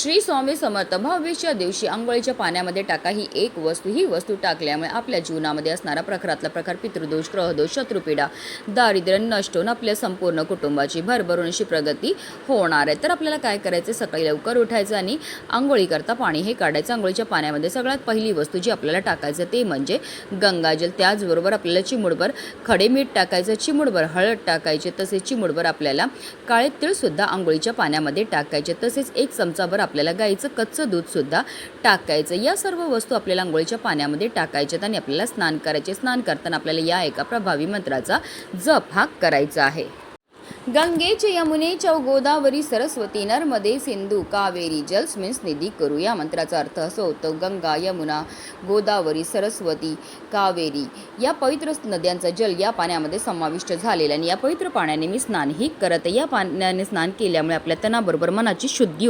श्री स्वामी समर्थ भव्यच्या दिवशी आंघोळीच्या पाण्यामध्ये टाका ही एक वस्तू. ही वस्तू टाकल्यामुळे आपल्या जीवनामध्ये असणारा प्रखरातला प्रकार पितृदोष ग्रहदोष शत्रुपीडा दारिद्र्य नष्ट होऊन आपल्या संपूर्ण कुटुंबाची भरभरून अशी प्रगती होणार आहे. तर आपल्याला काय करायचं सकाळी लवकर उठायचं आणि आंघोळी करता पाणी हे काढायचं. आंघोळीच्या पाण्यामध्ये सगळ्यात पहिली वस्तू जी आपल्याला टाकायचं ते म्हणजे गंगाजल. त्याचबरोबर आपल्याला चिमुडभर खडे मीठ टाकायचं चिमुडभर हळद टाकायचे तसेच चिमुडभर आपल्याला काळे तीळसुद्धा आंघोळीच्या पाण्यामध्ये टाकायचे. तसेच एक चमचाभर आपल्याला गाईचं कच्चं दूधसुद्धा टाकायचं. या सर्व वस्तू आपल्याला आंघोळीच्या पाण्यामध्ये टाकायच्यात आणि आपल्याला स्नान करायचे. स्नान करताना आपल्याला या एका प्रभावी मंत्राचा जप हा करायचा आहे. गंगेच यमुनेच्या गोदावरी सरस्वती नर्मदे सिंधू कावेरी जलस्मिन्स निधी करू. या मंत्राचा अर्थ असं होतं गंगा यमुना गोदावरी सरस्वती कावेरी. या पवित्र नद्यांचा जल या पाण्यामध्ये समाविष्ट झालेला आणि या पवित्र पाण्याने मी स्नानही करत या पाण्याने स्नान केल्यामुळे आपल्या तणाबरोबर मनाची शुद्धी